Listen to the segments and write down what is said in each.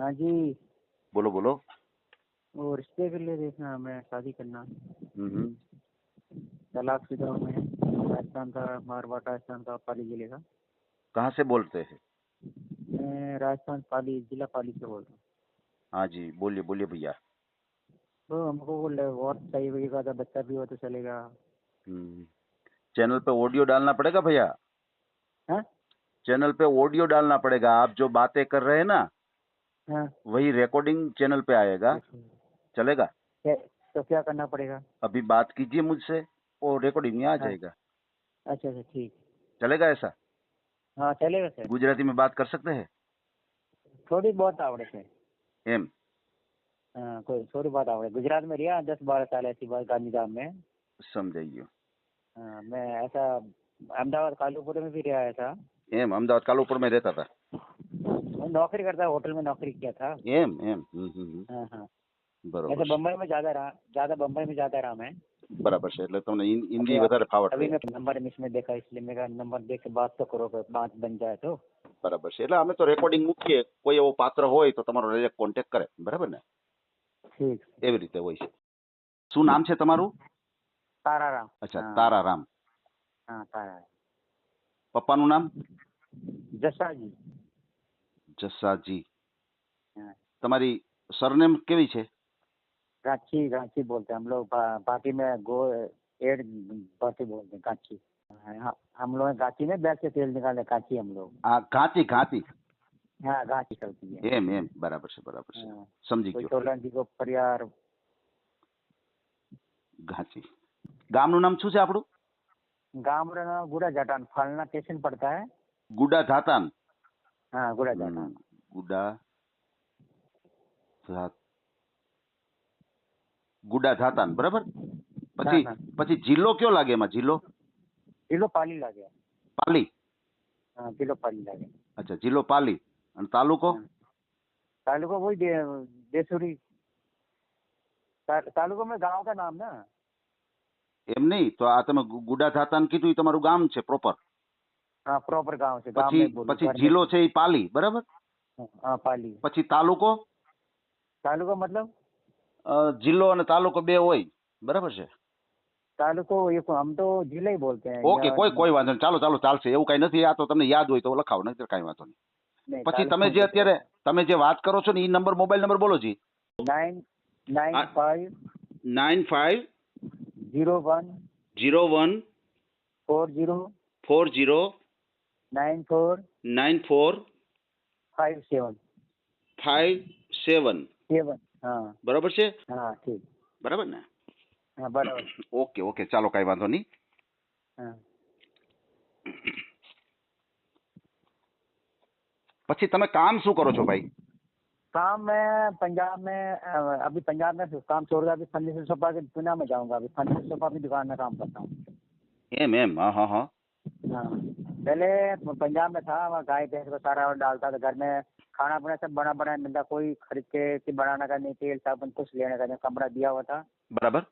हाँ जी बोलो बोलो वो रिश्ते के लिए देखना हमें शादी करना तलाक शुदा में राजस्थान का मारवा राजस्थान का पाली जिले का कहाँ से बोलते हैं मैं राजस्थान पाली जिला पाली से बोल रहा हूँ हाँ जी बोलिए बोलिए भैया तो हमको और सही भैया बच्चा भी हो तो चलेगा हम्म। चैनल पे ऑडियो डालना पड़ेगा भैया हाँ? चैनल पे ऑडियो डालना पड़ेगा आप जो बातें कर रहे हैं ना हाँ। वही रिकॉर्डिंग चैनल पे आएगा चलेगा तो क्या करना पड़ेगा अभी बात कीजिए मुझसे और रिकॉर्डिंग आ हाँ। जाएगा अच्छा अच्छा ठीक चलेगा ऐसा हाँ चलेगा सर गुजराती में बात कर सकते हैं થોડી બહોત આવડે છે એમ कोई थोड़ी बहुत आवड़े गुजरात में रिया दस बारह साल ऐसी बार गांधीधाम में समझाइए हाँ, मैं ऐसा अहमदाबाद कालूपुर में भी रहा ऐसा एम अहमदाबाद कालूपुर में रहता था મે નોકરી કરતા હોટેલ માં નોકરી કિયા થા એમ એમ હ હા બરાબર એટલે બમ્બે માં જ્યાદા રહા જ્યાદા બમ્બે માં જ્યાદા રહા મે બરાબર છે એટલે તમે હિન્દી વધારે ફાવે છે હવે નંબર મે મેં ઇસમે દેખા એટલે મેં ગા નંબર દેકે વાત તો કરો કે પાંચ બન જાય તો બરાબર છે એટલે અમે તો રેકોર્ડિંગ મુક્યે કોઈ એવો પાત્ર હોય તો તમારો રિલેટ કોન્ટેક્ટ કરે બરાબર ને ઠીક એવ રીતે હોય છે શું નામ છે તમારું તારા રામ અચ્છા તારા રામ હા તારા રામ પપ્પા નું નામ જસરાજ જસ્સાજી તમારી સરનેમ કેવી છે कांची कांची बोलते हैं हम लोग पार्टी में गो एड पार्टी बोलते हैं कांची हम लोग कांची में बैग से तेल निकाले कांची हम लोग हाँ कांची कांची हाँ कांची चलती है एम एम बराबर से बराबर से समझी गयो સોલંકી કો પરિવાર ઘાંચી ગામનું નામ શું છે આપણું ગામડાના ગુડા જાટાન ફાલના સ્ટેશન પડતા હે ગુડા ધાતાન हाँ गुड़ा जाना गुड़ा ગુડા થાતાન બરાબર પછી પછી જિલ્લો કયો લાગે એમાં જિલ્લો જિલ્લો પાલી લાગે પાલી હા જિલ્લો પાલી લાગે અચ્છા જિલ્લો પાલી અને તાલુકો તાલુકો वही देसुरी તાલુકો મેં ગાંવ કા નામ ના એમ નહીં તો આ તમે ગુડા થાતાન કીધું એ તમારું ગામ છે પ્રોપર હા પ્રોપર ગામ છે પછી પછી જિલ્લો છે એ પાલી બરાબર હા પાલી પછી તાલુકો તાલુકો મતલબ જિલ્લો અને તાલુકો બે હોય બરાબર છે તાલુકો એક हम तो जिला ही ઓકે કોઈ કોઈ વાંધો નહીં ચાલો ચાલો ચાલશે એવું કઈ નથી આ તો તમને યાદ હોય તો લખાવો નહીં કઈ વાંધો નહીં પછી તમે જે અત્યારે તમે જે વાત કરો છો ને એ નંબર મોબાઈલ નંબર બોલો જી નાઇન નાઇન આ- nine five zero one zero one four zero four zero nine four nine four five seven five seven seven हाँ बराबर से હા हाँ, ઠીક बराबर ને હા બરાબર ઓકે ઓકે ચાલો કાંઈ વાંધો નહીં હા પછી તમે કામ શું કરો છો काम मैं पंजाब में अभी पंजाब में काम छोड़ गया अभी फर्नीचर शॉप आके पुणे में जाऊंगा अभी फर्नीचर शॉप की दुकान में काम करता हूँ एम एम हाँ हाँ हाँ, हाँ। અને પંજાબ મે થાવા કા હે તે સારા ઓર ડાલતા તો ઘર મે ખાના પણા સબ બના બના નંદા કોઈ ખરી કે થી બના નગા ને તેલ સાબન કુસ લેના કે કમરા દિયા હતા બરાબર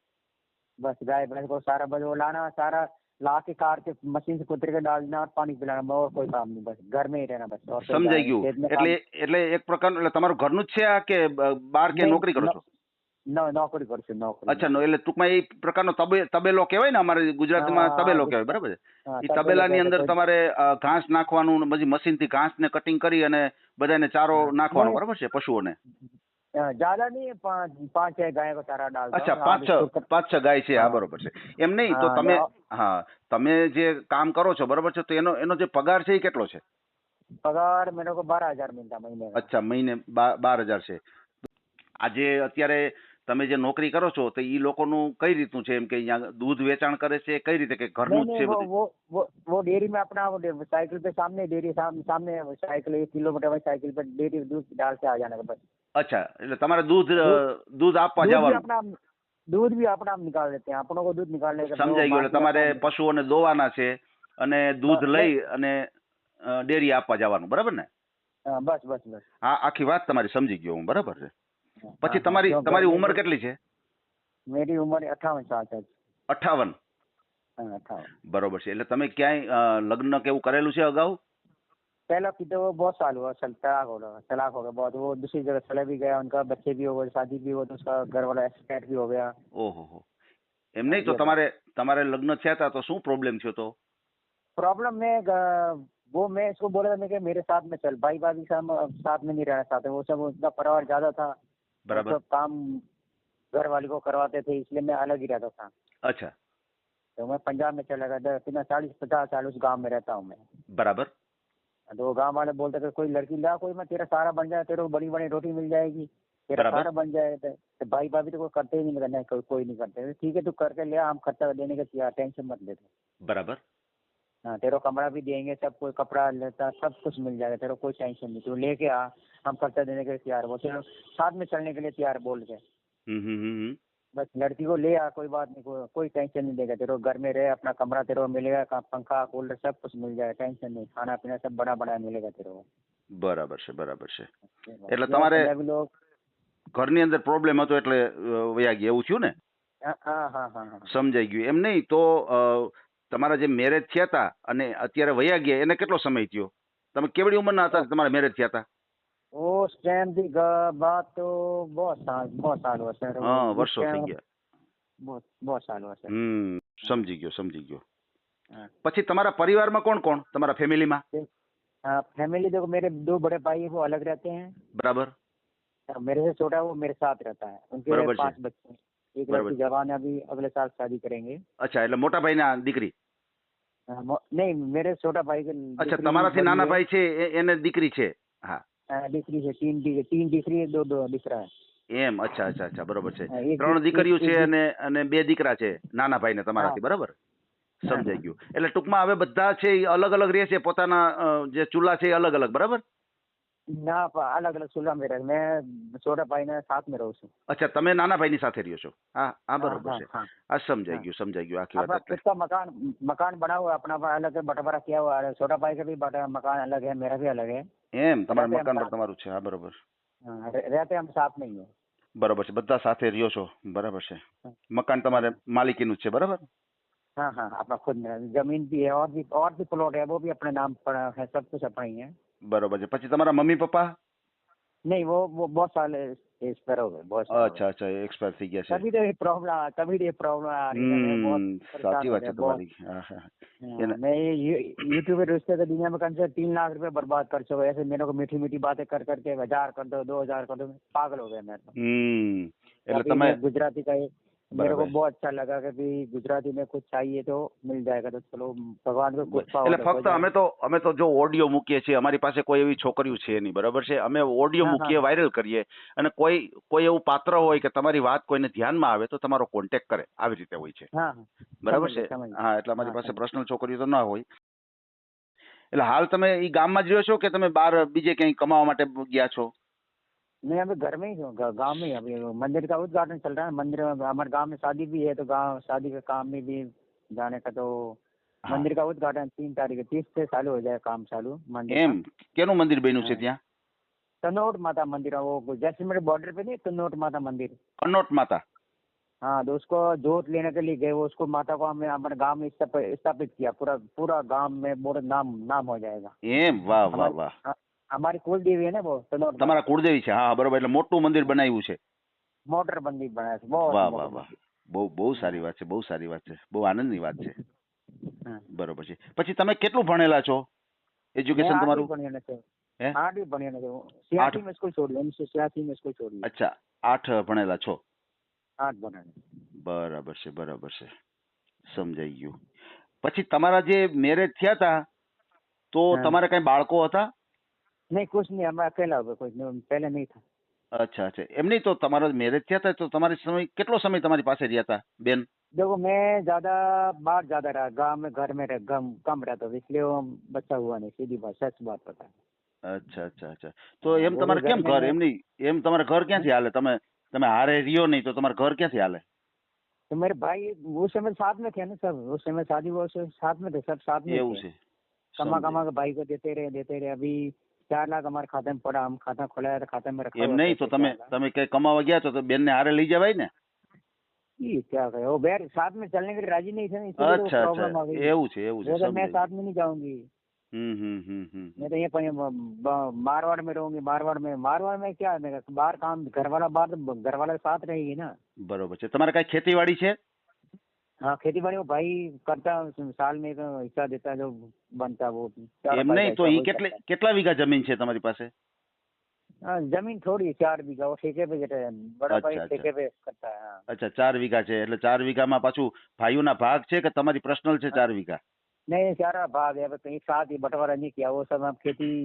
બસ ગાય ભાઈકો સારા બજો લાના સારા લાક કે કાર કે મશીન સે કુતરી કે ડાલના અને પાણી ભલા મોર કોઈ કામ ન બસ ઘર મે રહેના બસ સમજાઈ ગયું એટલે એટલે એક પ્રકાર એટલે તમારું ઘર નું છે કે બહાર કે નોકરી કરો છો નોકરી કરશે નોકરી અચ્છા એટલે ટૂંકમાં એ પ્રકારનો તબેલો કહેવાય ને અમારે ગુજરાતમાં તબેલો કહેવાય બરાબર છે એ તબેલાની અંદર તમારે ઘાસ નાખવાનું પછી મશીનથી ઘાસને કટિંગ કરી અને બધાને ચારો નાખવાનો બરાબર છે પશુઓને પાંચ છ ગાય છે હા બરોબર છે એમ નહીં તો તમે હા તમે જે કામ કરો છો બરોબર છે તો એનો એનો જે પગાર છે એ કેટલો છે પગાર બાર હજાર મહિને અચ્છા મહિને બાર હજાર છે આજે અત્યારે તમે જે નોકરી કરો છો તો એ લોકોનું કઈ રીતનું છે એમ કે અહીંયા દૂધ વેચાણ કરે છે કઈ રીતે કે ઘરનું જ છે બધું वो वो वो डेयरी में अपना वो डे- साइकिल पे सामने डेयरी साम, सामने वो साइकिल एक किलोमीटर में साइकिल पे અચ્છા એટલે તમારે દૂધ અ, દૂધ આપવા दूध भी જવાનું अपना दूध भी अपना हम निकाल लेते हैं अपनों को સમજાઈ ગયો એટલે તમારે પશુઓને દોવાના છે અને દૂધ લઈ અને ડેરી આપવા જવાનું બરાબર ને બસ બસ बस बस આખી વાત તમારી સમજી ગયો હું બરાબર છે પછી તમારી તમારી ઉંમર કેટલી છે મેરી ઉંમર 58 સાલ છે 58 58 બરોબર છે એટલે તમે ક્યાંય લગ્ન કેવું કરેલું છે અગાઉ पहला किधर वो बहुत साल हुआ सल, तलाक हो गया तलाक हो गया बहुत वो दूसरी जगह चले भी गया उनका बच्चे भी हो गए शादी भी हो तो उसका घर वाला एक्सपायर भी हो गया ઓહો એમ નહીં તો તમારે તમારે લગ્ન થયા હતા તો શું પ્રોબ્લેમ થયો તો प्रॉब्लम में ग- वो मैं इसको बोला था मैं कि मेरे साथ में चल भाई भाभी साथ में साथ में नहीं रहना चाहते वो सब उनका परिवार ज्यादा था बराबर तो काम घर वाले को करवाते थे इसलिए मैं अलग ही रहता था अच्छा तो मैं पंजाब में चला गया था फिर मैं चालीस पचास साल उस गाँव में रहता हूँ मैं बराबर तो गाँव वाले बोलते थे कोई लड़की ला कोई मैं तेरा सारा बन जाए तेरे को बड़ी बड़ी रोटी मिल जाएगी तेरा सारा बन जाए तो, तो भाई भाभी तो कोई करते ही नहीं करना कोई कोई नहीं करते तो ठीक है तू करके ले हम खर्चा देने का किया टेंशन मत लेते बराबर हाँ तेरा कमरा भी देंगे सब कोई कपड़ा लेता सब कुछ मिल जाएगा तेरा कोई टेंशन नहीं तू लेके आ हम खर्चा देने के लिए तैयार बोलते हैं तो साथ में चलने के लिए तैयार बोल गए हम्म, हम्म, हम्म, बस लड़की को ले आ कोई बात नहीं को, कोई टेंशन नहीं देगा तेरे घर में रहे अपना कमरा तेरे को मिलेगा पंखा कूलर सब कुछ मिल जाएगा टेंशन नहीं खाना पीना सब बड़ा बड़ा मिलेगा तेरे को बराबर से बराबर से એટલે તમારે ઘરની અંદર પ્રોબ્લેમ હતો એટલે વયા ગયા એવું થયું ને સમજાઈ ગયું એમ નહીં તો તમારા જે મેરેજ થયા હતા અને અત્યારે વયા ગયા એને કેટલો સમય થયો તમે કેવડી ઉંમરના હતા તમારા મેરેજ થયા હતા उस टाइम बात तो बहुत साल बहुत साल सर हाँ वर्षों से बहुत बहुत सर हम्म परिवार में कौन कौन फैमिली में फैमिली देखो मेरे दो बड़े भाई वो अलग रहते हैं बराबर मेरे से छोटा वो मेरे साथ रहता है उनके पांच बच्चे एक लड़की जवान अभी अगले साल शादी करेंगे अच्छा मोटा भाई ना दिकरी नहीं मेरे छोटा भाई के अच्छा से नाना भाई छे एने दिकरी छे हां દીકરી છે તીન તીન દીકરી દો દો દીકરા એમ અચ્છા અચ્છા અચ્છા બરોબર છે ત્રણ દીકરીઓ છે અને અને બે દીકરા છે નાના ભાઈ ને તમારાથી બરાબર સમજાઈ ગયું એટલે ટૂંકમાં હવે બધા છે અલગ અલગ રહે છે પોતાના જે ચૂલા છે અલગ અલગ બરાબર ના અલગ અલગ ચૂલા મેં મેં છોટા ભાઈ ને સાથ માં રહું છું અચ્છા તમે નાના ભાઈ ની સાથે રહ્યો છો હા હા બરોબર છે આ સમજાઈ ગયું સમજાઈ ગયું આખી વાત મકાન મકાન બનાવો अपना અલગ બટવારા किया हुआ है छोटा भाई का भी मकान अलग है मेरा भी એમ તબન મકાન તો તમારું છે હા બરાબર છે હા રહેતે આમ સાફ નહી હોય બરાબર છે બધા સાથે રહ્યો છો બરાબર છે મકાન તમારું માલિકીનું છે બરાબર હા હા આપા ફોન મળી જમીન બી ઓર દી ઓર થી પ્રોપર્ટી એવો બી apne નામ પર હે સબ કુછ અપણી હે બરાબર છે પછી તમારા મમ્મી પપ્પા નહી વો વો બહુત સાલે अच्छा अच्छा एक्सपायर થઈ ગયા છે કભી તો પ્રોબ્લેમ કભી તો પ્રોબ્લેમ આ રહી બહુ સાચી વાત છે તમારી મેં यूट्यूब पे रोजते तो दुनिया में कम से तीन लाख रुपए बर्बाद कर चुका ऐसे मेरे को मीठी मीठी बातें कर करके हजार कर दो दो हजार कर दो पागल हो गया मैं तो એટલે તમે ગુજરાતી કઈ मेरे को बहुत अच्छा लगा कि भी ગુજરાતી में कुछ चाहिए तो मिल जाएगा तो ચલો ભગવાન કો એટલે ફક્ત અમે તો અમે તો જો ઓડિયો મૂકીએ છીએ અમારી પાસે કોઈ એવી છોકરીઓ છે નહીં બરાબર છે અમે ઓડિયો મૂકીએ વાયરલ કરીએ અને કોઈ કોઈ એવું પાત્ર હોય કે તમારી વાત કોઈને ધ્યાનમાં આવે તો તમારો કોન્ટેક કરે આવી રીતે હોય છે બરાબર છે હા એટલે અમારી પાસે પર્સનલ છોકરીઓ તો ના હોય એટલે હાલ તમે એ ગામમાં જ રહ્યો છો કે તમે બહાર બીજે ક્યાંય કમાવા માટે ગયા છો नहीं अभी घर में ही हूँ गाँव में अभी मंदिर का उद्घाटन चल रहा है मंदिर में हमारे गाँव में शादी भी है तो गाँव शादी के काम में भी जाने का तो हाँ. का उद्घाटन तीन तारीख तीस ત્રીસ चालू ચાલુ હો જાય કામ ચાલુ मंदिर એમ કેનું મંદિર બન્યું છે ત્યાં वो जैसलमेर बॉर्डर पे नहीं कन्नौट माता मंदिर कन्नौट माता हाँ तो उसको जोत लेने के लिए गए वो उसको माता को हमें हमारे गांव में स्थापित किया पूरा पूरा गांव में बोर्ड नाम नाम हो जाएगा वाह वाह वाह हाँ। અમારી કુળદેવી ને બહુ તમારા કુળદેવી છે હા બરોબર એટલે મોટું મંદિર બનાવ્યું છે મોટર મંદિર બનાવ્યું છે બહુ બહુ સારી વાત છે બહુ સારી વાત છે બહુ આનંદની વાત છે બરોબર છે પછી તમે કેટલું ભણેલા છો એજ્યુકેશન તમારું અચ્છા આઠ ભણેલા છો આઠ ભણેલા બરાબર છે બરાબર છે સમજાઈ ગયું પછી તમારા જે મેરેજ થયા હતા તો તમારે કઈ બાળકો હતા મે કુછ નહિ હમ આકેલા હુ બકોઈ નહિ પેલે મે થા અચ્છા અચ્છા એમની તો તમારો મેરેજ કે થા તો તમારી સમય કેટલો સમય તમારી પાસે રહેતા બેન બગો મે જ્યાદા બાર જ્યાદા રહા ગામ મે ઘર મે રહે ગમ કમ રહે તો વિછલે ઓમ બચા હુવાને સીધી ભાસાચ વાત થા અચ્છા અચ્છા અચ્છા તો એમ તમારો કેમ ઘર એમની એમ તમારો ઘર કેથી હાલે તમે તમે હારે રયો નહિ તો તમારો ઘર કેથી હાલે તો મેરે ભાઈ વો સમય સાથ મે કેને સર વો સમય સાડી વો સમય સાથ મે કે સર સાથ મે એવું છે કમા કમા કે ભાઈ કો દેતે રહે દેતે રહે અબી ચાર લાખ અમારા ખાતામાં પડ્યા આમ ખાતા ખોલાયા તો ખાતામાં રખાયા એમ નહીં તો તમે તમે કઈ કમાવા ગયા છો તો બેનને હારે લઈ જવાય ને ઈ રાજી નહીં છે એવું છે એવું છે મેં મેં નહીં જાઉંગી मैं तो ये मारवाड़ में रहूंगी मारवाड़ में मारवाड़ में क्या बाहर काम घर वाला बाहर घर वाला साथ रहेगी છે તમારે કઈ ખેતીવાડી છે હા ખેતીવાડીઓ ભાઈ કરતા સાલ મે તો ઈશારો દેતા જો બનતા વો એમ નઈ તો ઈ કેટલા કેટલા વીગા જમીન છે તમારી પાસે આ જમીન થોડી 4 વીગા ઓકે પેટે બડા ભાઈ ટેકેરે કરતા હા અચ્છા 4 વીગા છે એટલે 4 વીગા માં પાછું ભાઈઓ ના ભાગ છે કે તમારી પ્રેશનલ છે 4 વીગા નઈ આરા ભાગ હવે કઈ સાદી બટવરા નહી કયો સોમ ખેતી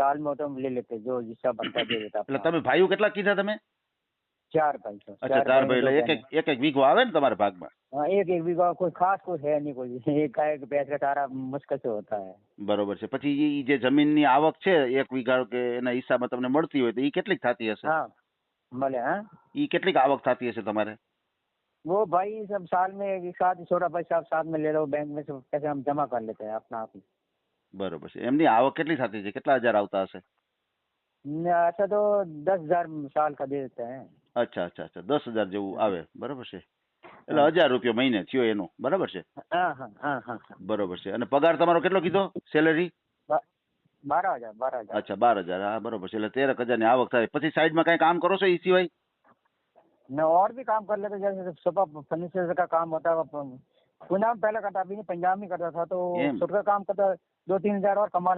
સાલ માં તો લે લેતો જો જેસા બનતા દેતા આપલા તમે ભાઈઓ કેટલા કીધા તમે ચાર ભાઈ છો અચ્છા ચાર ભાઈ એટલે એક એક એક એક વીઘો આવે ને તમારા ભાગમાં हाँ एक एक बीघा कोई खास कुछ है नहीं कोई एक का एक भैंस का चारा मुश्किल से होता है બરોબર છે પછી ઈ જે જમીનની આવક છે એક વીઘા કે એના હિસાબમાં તમને મળતી હોય તો ઈ કેટલીક થતી હશે हाँ भले हाँ ઈ કેટલીક આવક થતી હશે તમારે वो भाई सब साल में एक साथ ही छोटा भाई साहब साथ में ले लो बैंक में सब पैसे हम जमा कर लेते हैं अपना आप ही બરોબર છે એમની આવક કેટલી થતી છે કેટલા હજાર આવતા હશે न, अच्छा तो दस हजार साल का दे देते हैं અચ્છા અચ્છા અચ્છા દસ હજાર જેવું આવે બરાબર છે એટલે હજાર રૂપિયા મહિને થયો એનો બરાબર છે બરોબર છે અને પગાર તમારો કેટલો કીધો સેલેરી બાર હજાર બાર હજાર અચ્છા બાર હજાર હા બરોબર છે એટલે તેરક હજાર ની આવક થાય પછી સાઈડમાં કઈ કામ કરો છો એ સિવાય मैं और भी काम कर लेता जैसे सुबह फर्नीचर का काम होता है पंजाब में पहले करता अभी नहीं पंजाब में करता था तो सुबह का काम करता दो तीन हज़ार और कमा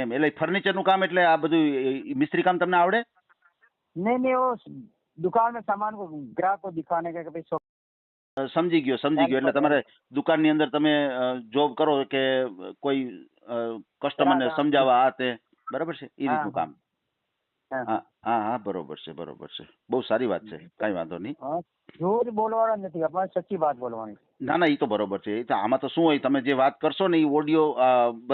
એમ એટલે ફર્નિચર નું કામ એટલે આ બધું મિસ્ત્રી કામ તમને આવડે નહીં નહીં દુકાન में સામાન ગ્રાહક को दिखाने का સમજી ગયો સમજી ગયો એટલે તમારે દુકાન ની અંદર તમે જોબ કરો કે કોઈ કસ્ટમરને સમજાવવા આ તે બરાબર છે એ રીતનું કામ હા હા બરોબર છે બરોબર છે બહુ સારી વાત છે કઈ વાંધો નહીં જોર બોલવાના નથી આપણે સચ્ચી વાત બોલવાની ના ના એ તો બરોબર છે આમાં તો શું હોય તમે જે વાત કરશો ને એ ઓડિયો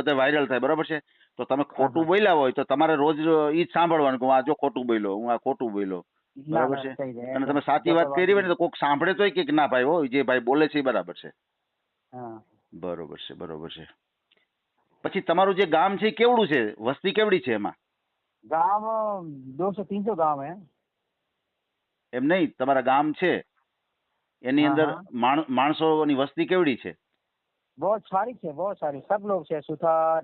બધા વાયરલ થાય બરોબર છે તો તમે ખોટું બોલ્યા હોય તો તમારે રોજ એ જ સાંભળવાનું કે હું આ જો ખોટું બોલ્યો હું આ ખોટું બોલ્યો બરાબર છે અને તમે સાચી વાત કરી ને તો કોક સાંભળે તોય કે ના ભાઈ જે ભાઈ બોલે છે બરાબર છે બરોબર છે બરોબર છે પછી તમારું જે ગામ છે કેવડું છે વસ્તી કેવડી છે એમાં ગામ દો સો તીનસો ગામ હે એમ નહીં તમારા ગામ છે એની અંદર માણસોની વસ્તી કેવડી છે बहुत સારી છે बहुत સારી सब लोग છે સુથાર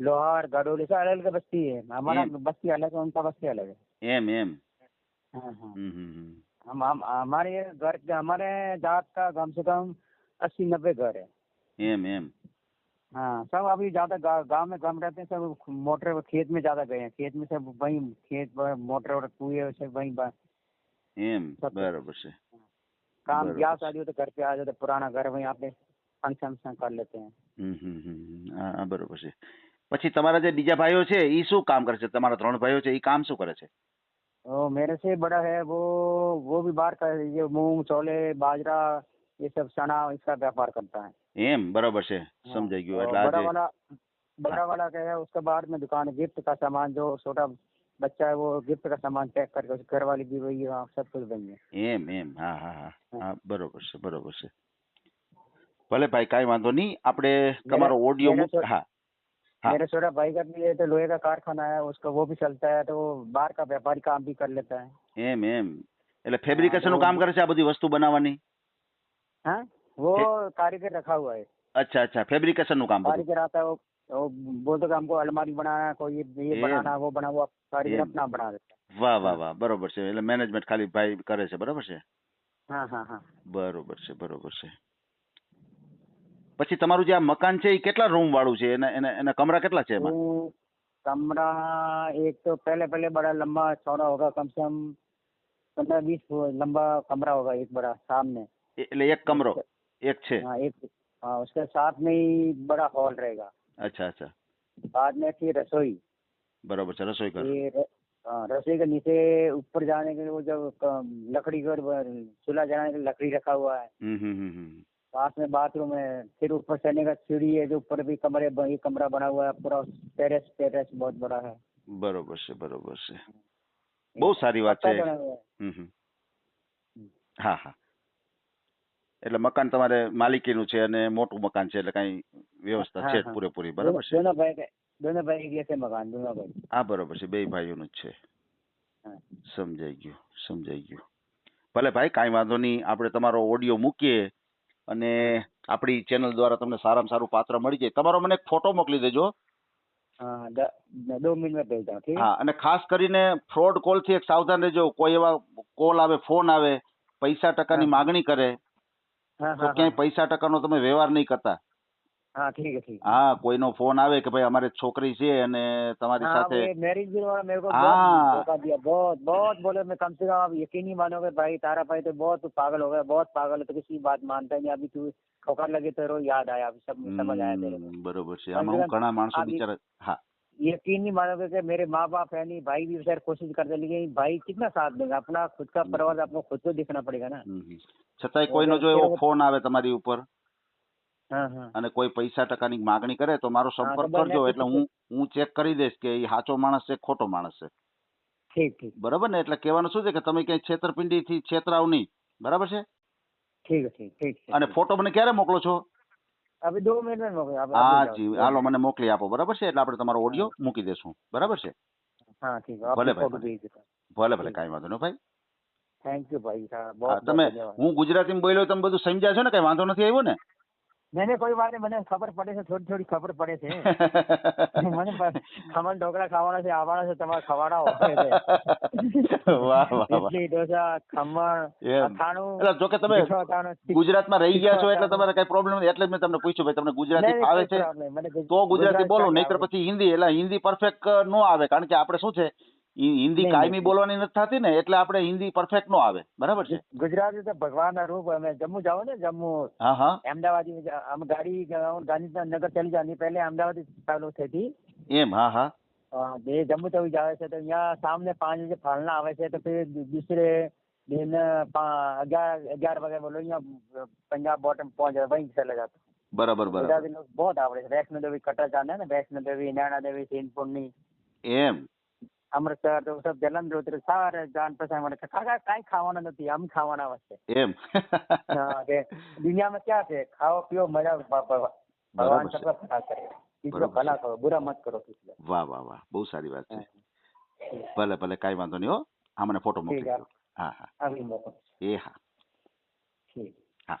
લોહાર ગાડોલી सब अलग अलग बस्ती है हमारा बस्ती अलग है उनका बस्ती अलग है हाँ, हाँ। हम्म, हम्म, हम्म। हम हम हमारे घर हमारे जात का कम से कम अस्सी नब्बे घर है एम एम हाँ सब अभी ज़्यादा गांव में कम रहते हैं सब मोटर खेत में ज़्यादा गए हैं खेत में सब वही खेत मोटर और कुए सब वही बस एम तो- बराबर से हाँ। काम क्या शादी हो तो घर पे आ जाते पुराना घर वहीं આપણે फंक्शन कर लेते हैं હમ હા બરોબર છે પછી તમારા જે બીજા ભાઈઓ છે એ શું કામ કરે છે તમારા ત્રણ ભાઈઓ છે એ કામ શું કરે છે ઓ મેરે સે બડા હે વો વો ભી બાર કે યે મંગ ચોલે બાજરા યે સબ સણા ઇસકા વેપાર કરતા હે હેમ બરોબર સે સમજાઈ ગયું એટલે અજે બરાવાલા કહેા ઉસકે બાદ મે દુકાન ગિફ્ટ કા સામાન જો છોટા બચ્ચા હે વો ગિફ્ટ કા સામાન ચેક કર કરવાલી બી હોયા આપ સબ કુર દઈએ હે હેમ હેમ હા હા હા બરોબર સે બરોબર સે ભલે ભાઈ કાઈ વાંધો ની આપણે તમારો ઓડિયો મુક્યા हाँ। मेरे छोटा भाई का भी तो लोहे का कारखाना है उसका वो भी चलता है तो बाहर का व्यापारी काम भी कर लेता है एम एम એટલે ફેબ્રિકેશન નું કામ કરે છે આ બધી વસ્તુ બનાવવાની वो कारीगर रखा हुआ है अच्छा अच्छा फेब्रिकेशन नु काम कारीगर आता है वो, बोलते कि हमको अलमारी बनाना कोई ये, ये बनाना वो बना वो कारीगर अपना बना देता વાહ વાહ વાહ બરોબર છે એટલે મેનેજમેન્ટ ખાલી ભાઈ કરે છે બરોબર છે હા હા હા બરોબર છે બરોબર છે પછી તમારું જે આ મકાન છે એ કેટલા રૂમ વાળું છે અને એના એના કમરા કેટલા છે આમાં કમરા એક તો પહેલા પહેલા બડા લંબા છોરા હોગા કમસેમ કમરા 20 લંબા કમરા હોગા એક બડા સામે એટલે એક કમરો એક છે હા એક હા ਉਸકે સાથ મેઈ બડા હોલ રહેગા અચ્છા અચ્છા બાદ મેં થી રસોઈ બરોબર છે રસોઈ ક્યાં એ રસોઈ કે નીચે ઉપર જانے કે જો જબ લકડીગર બર ચૂલા જانے કે લકડી રખાવવા હમ હમ હમ पास में बाथरूम है फिर ऊपर चढ़ने का सीढ़ी है जो ऊपर भी कमरे कमरा बना हुआ है पूरा टेरेस टेरेस बहुत बड़ा है બરોબર છે બરોબર છે બહુ સારી વાત છે હા હા એટલે મકાન તમારે માલિકીનું છે અને મોટું મકાન છે એટલે કઈ વ્યવસ્થા છે પૂરેપૂરી બરાબર છે દોનો મકાન દોનો હા બરોબર છે બે ભાઈઓનું જ છે સમજાઈ ગયું સમજાઈ ગયું ભલે ભાઈ કાંઈ વાંધો નહીં આપણે તમારો ઓડિયો મૂકીએ અને આપણી ચેનલ દ્વારા તમને સારામાં સારું પાત્ર મળી જાય તમારો મને એક ફોટો મોકલી દેજો હા અને ખાસ કરીને ફ્રોડ કોલ થી એક સાવધાન રહેજો કોઈ એવા કોલ આવે ફોન આવે પૈસા ટકાની માગણી કરે તો ક્યાંય પૈસા ટકાનો તમે વ્યવહાર નહીં કરતા હા ઠીક ફોન આવે કે ભાઈ છોકરી છે અને भी कम से कम यकीन नहीं मानोगे पागल हो बहुत पागल समझ आया છે આમાં હું ઘણા માણસો બિચારા હા यकीन नहीं मानोगे कि मेरे माँ बाप है नहीं भाई भी बेचारे कोशिश करते लेकिन भाई कितना साथ देगा अपना खुद का परवाज आपको खुद को दिखना पड़ेगा ना છતાંય कोई ना जो फोन आए तुम्हारी અને કોઈ પૈસા ટકાની માગણી કરે તો મારો સંપર્ક કરજો એટલે હું હું ચેક કરી દઈશ કે એ સાચો માણસ છે ખોટો માણસ છે બરાબર ને એટલે કહેવાનું શું છે કે તમે ક્યાંય છેતરપિંડી થી છેતરાવ નહીં બરાબર છે અને ફોટો મને ક્યારે મોકલો છો હા જી હાલો મને મોકલી આપો બરાબર છે એટલે આપણે તમારો ઓડિયો મૂકી દેશું બરાબર છે ભલે ભાઈ ભલે ભલે કાંઈ વાંધો નહીં ભાઈ થેન્ક યુ ભાઈ તમે હું ગુજરાતીમાં બોલ્યો તમે બધું સમજ્યા છો ને કઈ વાંધો નથી આવ્યો ને મેને કોઈ વાત મને ખબર પડે છે થોડી થોડી ખબર પડે છે મને ખમણ ઢોકળા ખાવાના છે આવવાના છે તમારે ખવાડા વાહ ખમણ અથાણું એટલે જો તમે ગુજરાતમાં રહી ગયા છો એટલે તમારે કઈ પ્રોબ્લેમ નથી એટલે જ મેં તમને પૂછ્યું ભાઈ તમને ગુજરાતી આવે છે તો ગુજરાતી બોલો નહીતર પછી હિન્દી એટલે હિન્દી પરફેક્ટ નો આવે કારણ કે આપણે શું છે હિન્દી કાયમી બોલવાની નથી થતી ને એટલે આપણે હિન્દી પરફેક્ટ નો આવે બરાબર છે ગુજરાતી તો ભગવાન રૂપ અમે જમ્મુ જાઓ ને જમ્મુ હા હા અમદાવાદ આમ ગાડી ગાંધીનગર ચલી જવાની પહેલે અમદાવાદ ચાલુ થઈ હતી એમ હા હા બે જમ્મુ ચવી જાવે છે તો ત્યાં સામને પાંચ બજે ફાલના આવે છે તો ફિર દૂસરે दिन ग्यारह ग्यारह बजे बोलो यहाँ पंजाब बॉटम पहुंच जाए वहीं चले जाते बराबर बराबर बहुत आवड़े वैष्णो देवी कटरा जाना है ना वैष्णो देवी नैना देवी सेन पुण्य અમૃતસર તો સબ જલંધર ઉતરે સારે જાન પસાર મળે કાકા કાંઈ ખાવાના નથી આમ ખાવાના છે એમ દુનિયામાં ક્યાં છે ખાઓ પીઓ મજા ભગવાન સર્વ ભલા કરે બીજો ભલા કરો બુરા મત કરો વાહ વાહ વાહ બહુ સારી વાત છે ભલે ભલે કઈ વાંધો નહીં હો હા ફોટો મોકલી હા હા એ હા હા